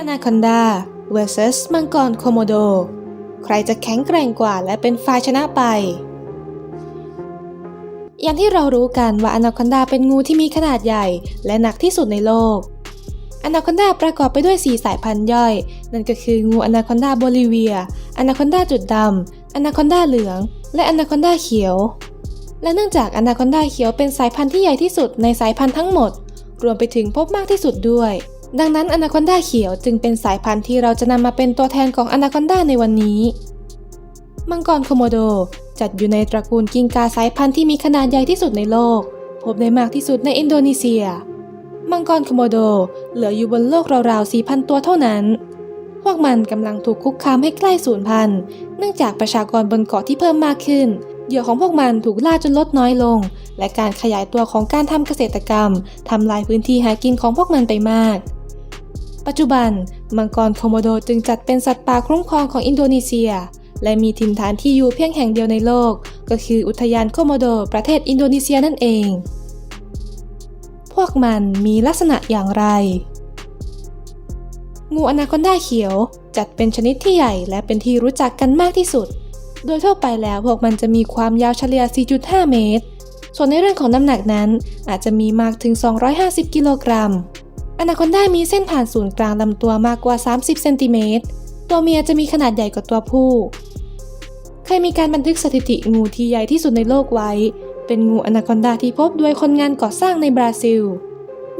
อนาคอนดา vs มังกรโคโมโด ใครจะแข็งแกร่งกว่าและเป็นฝ่ายชนะไป อย่างที่เรารู้กันว่าอนาคอนดาเป็นงูที่มีขนาดใหญ่และหนักที่สุดในโลกอนาคอนดาประกอบไปด้วย 4 สายพันธุ์ย่อย นั่นก็คืองูอนาคอนดาโบลิเวีย อนาคอนดาจุดดำอนาคอนดาเหลือง และอนาคอนดาเขียว และเนื่องจากอนาคอนดาเขียวเป็นสายพันธุ์ที่ใหญ่ที่สุดในสายพันธุ์ทั้งหมด รวมไปถึงพบมากที่สุดด้วย ดังนั้นอนาคอนดาเขียวจึงเป็นสายพันธุ์ที่เราจะนำมาเป็นตัวแทนของอนาคอนดาในวันนี้ มังกรโคโมโดจัดอยู่ในตระกูลกิงกาสายพันธุ์ที่มีขนาดใหญ่ที่สุดในโลก พบได้มากที่สุดในอินโดนีเซีย มังกรโคโมโดเหลืออยู่บนโลกราวๆ 4,000 ตัวเท่านั้น พวกมันกำลังถูกคุกคามให้ใกล้สูญพันธุ์ เนื่องจากประชากรบนเกาะที่เพิ่มมากขึ้น เหยื่อของพวกมันถูกล่าจนลดน้อยลง และการขยายตัวของการทำเกษตรกรรมทำลายพื้นที่หากินของพวกมันไปมาก ปัจจุบัน มังกรโคโมโดจึงจัดเป็นสัตว์ป่าคุ้มครองของอินโดนีเซีย และมีถิ่นฐานที่อยู่เพียงแห่งเดียวในโลก ก็คืออุทยานโคโมโดประเทศอินโดนีเซียนั่นเอง พวกมันมีลักษณะอย่างไร งูอนาคอนดาเขียวจัดเป็นชนิดที่ใหญ่และเป็นที่รู้จักกันมากที่สุด โดยทั่วไปแล้วพวกมันจะมีความยาวเฉลี่ย 4.5 เมตร ส่วนในเรื่องของน้ำหนักนั้นอาจจะมีมากถึง 250 กิโลกรัม อนาคอนดามีเส้นผ่านศูนย์กลางลำตัวมากกว่า 30 เซนติเมตร ตัวเมียจะมีขนาดใหญ่กว่าตัวผู้ เคยมีการบันทึกสถิติงูที่ใหญ่ที่สุดในโลกไว้ เป็นงูอนาคอนดาที่พบโดยคนงานก่อสร้างในบราซิล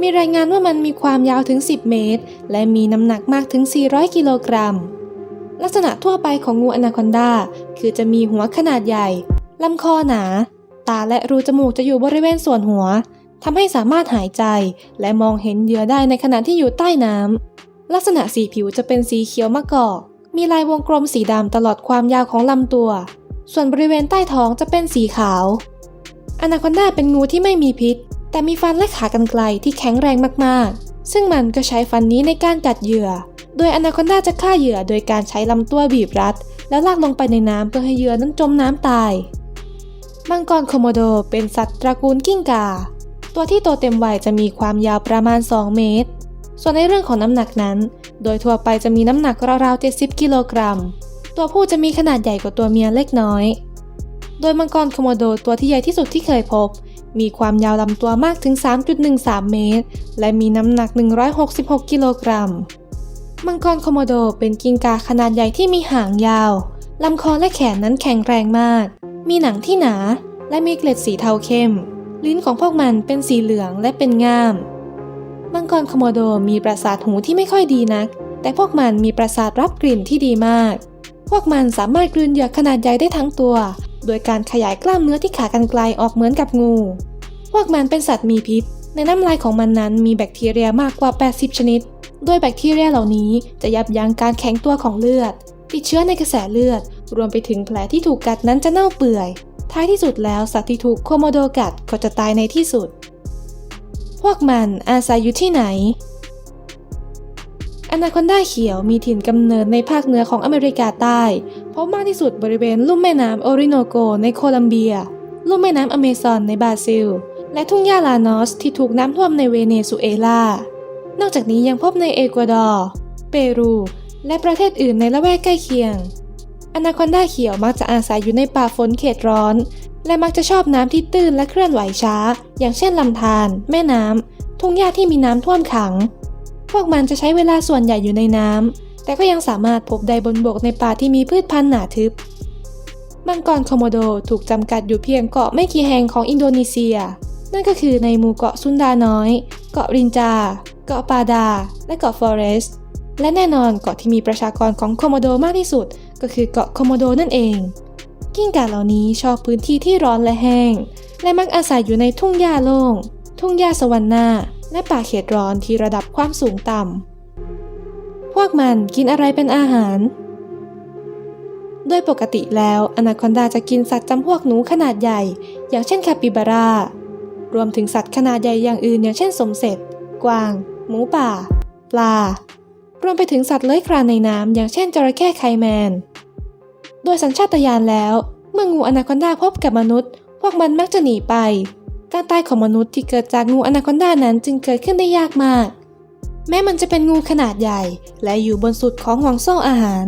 มีรายงานว่ามันมีความยาวถึง 10 เมตร และมีน้ำหนักมากถึง 400 กิโลกรัม ลักษณะทั่วไปของงูอนาคอนดาคือจะมีหัวขนาดใหญ่ลำคอหนา ตาและรูจมูกจะอยู่บริเวณส่วนหัว ทำให้สามารถหายใจและมองเห็นเหยื่อได้ในขณะที่อยู่ใต้น้ำลักษณะสีผิวจะเป็นสีเขียวมะกอก มีลายวงกลมสีดำตลอดความยาวของลำตัว ส่วนบริเวณใต้ท้องจะเป็นสีขาวอนาคอนดาเป็นงูที่ไม่มีพิษ แต่มีฟันและขากรรไกรที่แข็งแรงมากๆ ซึ่งมันก็ใช้ฟันนี้ในการกัดเหยื่อ โดยอนาคอนดาจะฆ่าเหยื่อโดยการใช้ลำตัวบีบรัด แล้วลากลงไปในน้ำเพื่อให้เหยื่อนั้นจมน้ำตาย มังกรโคโมโดเป็นสัตว์ตระกูลกิ้งก่า ตัวที่โตเต็มวัยจะมีความยาวประมาณ 2 เมตร ส่วนในเรื่องของน้ำหนักนั้น โดยทั่วไปจะมีน้ำหนักราวๆ 70 กิโลกรัม ตัวผู้จะมีขนาดใหญ่กว่าตัวเมียเล็กน้อย โดยมังกรคโมโดตัวที่ใหญ่ที่สุดที่เคยพบ มีความยาวลำตัวมากถึง 3.13 เมตร และมีน้ำหนัก 166 กิโลกรัม มังกรคโมโดเป็นกิ้งก่าขนาดใหญ่ที่มีหางยาวลำคอและแขนนั้นแข็งแรงมาก มีหนังที่หนา และมีเกล็ดสีเทาเข้ม ลิ้นของพวกมันเป็นสีเหลืองและเป็นง่าม มังกรคโมโดมีประสาทหูที่ไม่ค่อยดีนัก แต่พวกมันมีประสาทรับกลิ่นที่ดีมาก พวกมันสามารถกลืนเหยื่อขนาดใหญ่ได้ทั้งตัว โดยการขยายกล้ามเนื้อที่ขากรรไกลออกเหมือนกับงู พวกมันเป็นสัตว์มีพิษ ในน้ำลายของมันนั้นมีแบคทีเรียมากกว่า 80 ชนิดโดยแบคทีเรียเหล่านี้จะยับยั้งการแข็งตัวของเลือด ติดเชื้อในกระแสเลือด รวมไปถึงแผลที่ถูกกัดนั้นจะเน่าเปื่อย ท้ายที่สุดแล้วสัตว์ที่ถูกโคโมโดกัดก็จะตายในที่สุด พวกมันอาศัยอยู่ที่ไหนอนาคอนดาเขียวมีถิ่นกำเนิดในภาคเหนือของอเมริกาใต้พบมากที่สุดบริเวณลุ่มแม่น้ำโอริโนโกในโคลัมเบีย ลุ่มแม่น้ำอเมซอนในบราซิล และทุ่งหญ้าลานอสที่ถูกน้ำท่วมในเวเนซุเอลา นอกจากนี้ยังพบในเอกวาดอร์ เปรู และประเทศอื่นในละแวกใกล้เคียง อนาคอนดาเขียวมักจะอาศัยอยู่ในป่าฝนเขตร้อน และมักจะชอบน้ำที่ตื้นและเคลื่อนไหวช้า อย่างเช่นลำธารแม่น้ำทุ่งหญ้าที่มีน้ำท่วมขัง พวกมันจะใช้เวลาส่วนใหญ่อยู่ในน้ำแต่ก็ยังสามารถพบได้บนบกในป่าที่มีพืชพันธุ์หนาทึบมังกรโคโมโดถูกจำกัดอยู่เพียงเกาะไม่กี่แห่งของอินโดนีเซีย นั่นก็คือในหมู่เกาะซุนดาน้อย เกาะรินจา เกาะปาดา และเกาะฟอเรสและแน่นอนเกาะที่มีประชากรของโคโมโดมากที่สุด ก็คือเกาะโคโมโดนั่นเอง กิ้งก่าเหล่านี้ชอบพื้นที่ที่ร้อนและแห้ง และมักอาศัยอยู่ในทุ่งหญ้าโล่ง ทุ่งหญ้าสวรรค์นาและป่าเขตร้อนที่ระดับความสูงต่ำ พวกมันกินอะไรเป็นอาหาร โดยปกติแล้วอนาคอนดาจะกินสัตว์จำพวกหนูขนาดใหญ่ อย่างเช่นคาปิบาร่า รวมถึงสัตว์ขนาดใหญ่อย่างอื่นอย่างเช่นสมเสร็จ กวาง หมูป่า ปลา รวมไปถึงสัตว์เลื้อยคลานในน้ำอย่างเช่นจระเข้ไคแมน โดยสัญชาตญาณแล้ว เมื่องูอนาคอนดาพบกับมนุษย์ พวกมันมักจะหนีไป การตายของมนุษย์ที่เกิดจากงูอนาคอนดานั้นจึงเกิดขึ้นได้ยากมาก แม้มันจะเป็นงูขนาดใหญ่ และอยู่บนสุดของห่วงโซ่อาหาร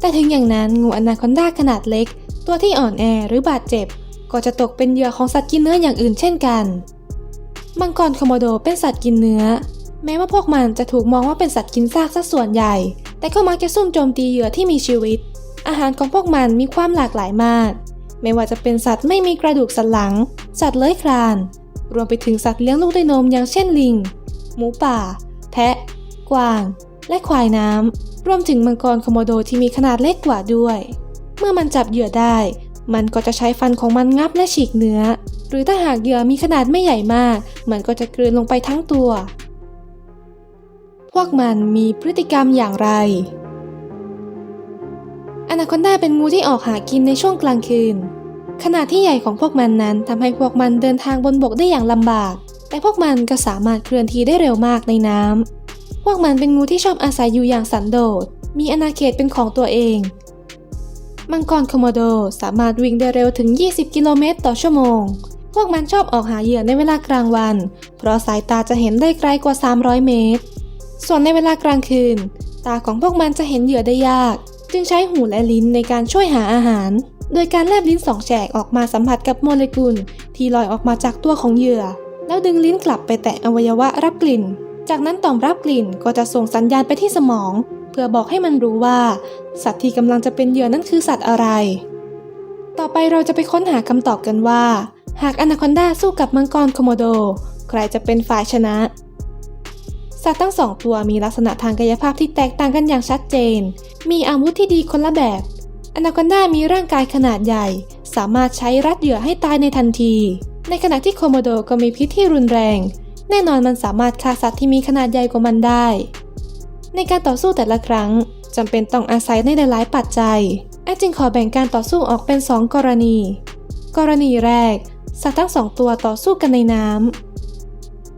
แต่ถึงอย่างนั้นงูอนาคอนดาขนาดเล็ก ตัวที่อ่อนแอหรือบาดเจ็บ ก็จะตกเป็นเหยื่อของสัตว์กินเนื้ออย่างอื่นเช่นกัน มังกรคอมโมโดเป็นสัตว์กินเนื้อ แม้ว่าพวกมันจะถูกมองว่าเป็นสัตว์กินซากซะส่วนใหญ่ แต่ก็มักจะซุ่มโจมตีเหยื่อที่มีชีวิต อาหารของพวกมันมีความหลากหลายมาก ไม่ว่าจะเป็นสัตว์ไม่มีกระดูกสันหลัง สัตว์เลื้อยคลาน รวมไปถึงสัตว์เลี้ยงลูกด้วยนมอย่างเช่นลิง หมูป่า แพะ กวาง และควายน้ำ รวมถึงมังกรคอมโดที่มีขนาดเล็กกว่าด้วย เมื่อมันจับเหยื่อได้ มันก็จะใช้ฟันของมันงับและฉีกเนื้อ หรือถ้าหากเหยื่อมีขนาดไม่ใหญ่มาก มันก็จะกลืนลงไปทั้งตัว พวกมันมีพฤติกรรมอย่างไรอนาคอนดาเป็นงูที่ออกหากินในช่วงกลางคืน ขนาดที่ใหญ่ของพวกมันนั้นทำให้พวกมันเดินทางบนบกได้อย่างลำบาก แต่พวกมันก็สามารถเคลื่อนที่ได้เร็วมากในน้ำ พวกมันเป็นงูที่ชอบอาศัยอยู่อย่างสันโดษ มีอาณาเขตเป็นของตัวเอง มังกรคโมโดสามารถวิ่งได้เร็วถึง 20 กิโลเมตรต่อชั่วโมง พวกมันชอบออกหาเหยื่อในเวลากลางวัน เพราะสายตาจะเห็นได้ไกลกว่า 300 เมตร ส่วนในเวลากลางคืน ตาของพวกมันจะเห็นเหยื่อได้ยาก จึงใช้หูและลิ้นในการช่วยหาอาหาร โดยการแลบลิ้นสองแฉกออกมาสัมผัสกับโมเลกุล ที่ลอยออกมาจากตัวของเหยื่อ แล้วดึงลิ้นกลับไปแตะอวัยวะรับกลิ่น จากนั้นต่อมรับกลิ่นก็จะส่งสัญญาณไปที่สมอง เพื่อบอกให้มันรู้ว่า สัตว์ที่กำลังจะเป็นเหยื่อนั้นคือสัตว์อะไร ต่อไปเราจะไปค้นหาคำตอบกันว่า หากอนาคอนดาสู้กับมังกรโคโมโด ใครจะเป็นฝ่ายชนะ สัตว์ทั้งสองตัวมีลักษณะทางกายภาพที่แตกต่างกันอย่างชัดเจน มีอาวุธที่ดีคนละแบบ อนาคอนดามีร่างกายขนาดใหญ่ สามารถใช้รัดเหยื่อให้ตายในทันที ในขณะที่โคโมโดก็มีพิษที่รุนแรง แน่นอนมันสามารถฆ่าสัตว์ที่มีขนาดใหญ่กว่ามันได้ ในการต่อสู้แต่ละครั้งจำเป็นต้องอาศัยในหลาย ๆ ปัจจัยแอดจึงขอแบ่งการต่อสู้ออกเป็น 2 กรณี กรณีแรก สัตว์ทั้งสองตัวต่อสู้กันในน้ำ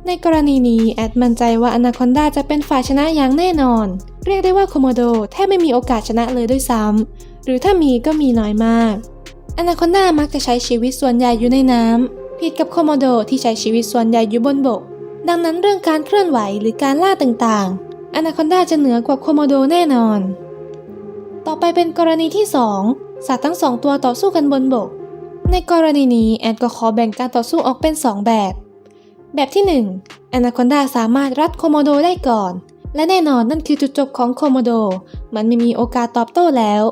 ในกรณีนี้แอดมั่นใจว่าอนาคอนดาจะเป็นฝ่ายชนะอย่างแน่นอน เรียกได้ว่าโคโมโดแทบไม่มีโอกาสชนะเลยด้วยซ้ำหรือถ้ามีก็มีน้อยมากอนาคอนดามักจะใช้ชีวิตส่วนใหญ่อยู่ในน้ำผิดกับโคโมโดที่ใช้ชีวิตส่วนใหญ่อยู่บนบก ดังนั้นเรื่องการเคลื่อนไหวหรือการล่าต่างๆอนาคอนดาจะเหนือกว่าโคโมโดแน่นอน ต่อไปเป็นกรณีที่ 2 สัตว์ทั้งสองตัวต่อสู้กันบนบก ในกรณีนี้แอดก็ขอแบ่งการต่อสู้ออกเป็น 2 แบบ แบบที่1อนาคอนดาสามารถรัดโคโมโดได้ก่อน และแน่นอนนั่นคือจุดจบของโคโมโด มันไม่มีโอกาสตอบโต้แล้ว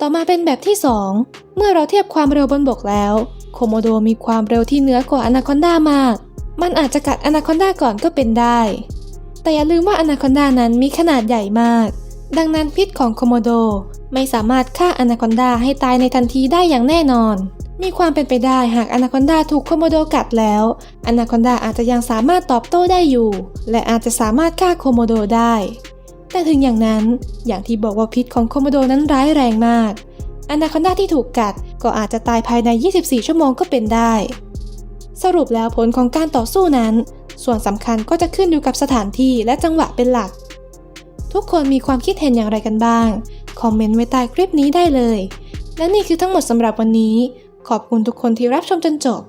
ต่อมาเป็นแบบที่ 2 เมื่อเราเทียบความเร็วบนบกแล้ว โคโมโดมีความเร็วที่เหนือกว่าอนาคอนดามาก มันอาจจะกัดอนาคอนดาก่อนก็เป็นได้ แต่อย่าลืมว่าอนาคอนดานั้นมีขนาดใหญ่มาก ดังนั้นพิษของโคโมโดไม่สามารถฆ่าอนาคอนดาให้ตายในทันทีได้อย่างแน่นอน มีความเป็นไปได้หากอนาคอนดาถูกโคโมโดกัดแล้ว อนาคอนดาอาจจะยังสามารถตอบโต้ได้อยู่ และอาจจะสามารถฆ่าโคโมโดได้ แต่ถึงอย่างนั้นอย่างที่บอกว่าพิษของโคโมโดนั้นร้ายแรงมาก อนาคอนดาที่ถูกกัดก็อาจจะตายภายใน 24 ชั่วโมงก็เป็นได้ สรุปแล้วผลของการต่อสู้นั้น ส่วนสำคัญก็จะขึ้นอยู่กับสถานที่และจังหวะเป็นหลัก ทุกคนมีความคิดเห็นอย่างไรกันบ้าง คอมเมนต์ไว้ใต้คลิปนี้ได้เลย และนี่คือทั้งหมดสำหรับวันนี้ ขอบคุณทุกคนที่รับชมจนจบ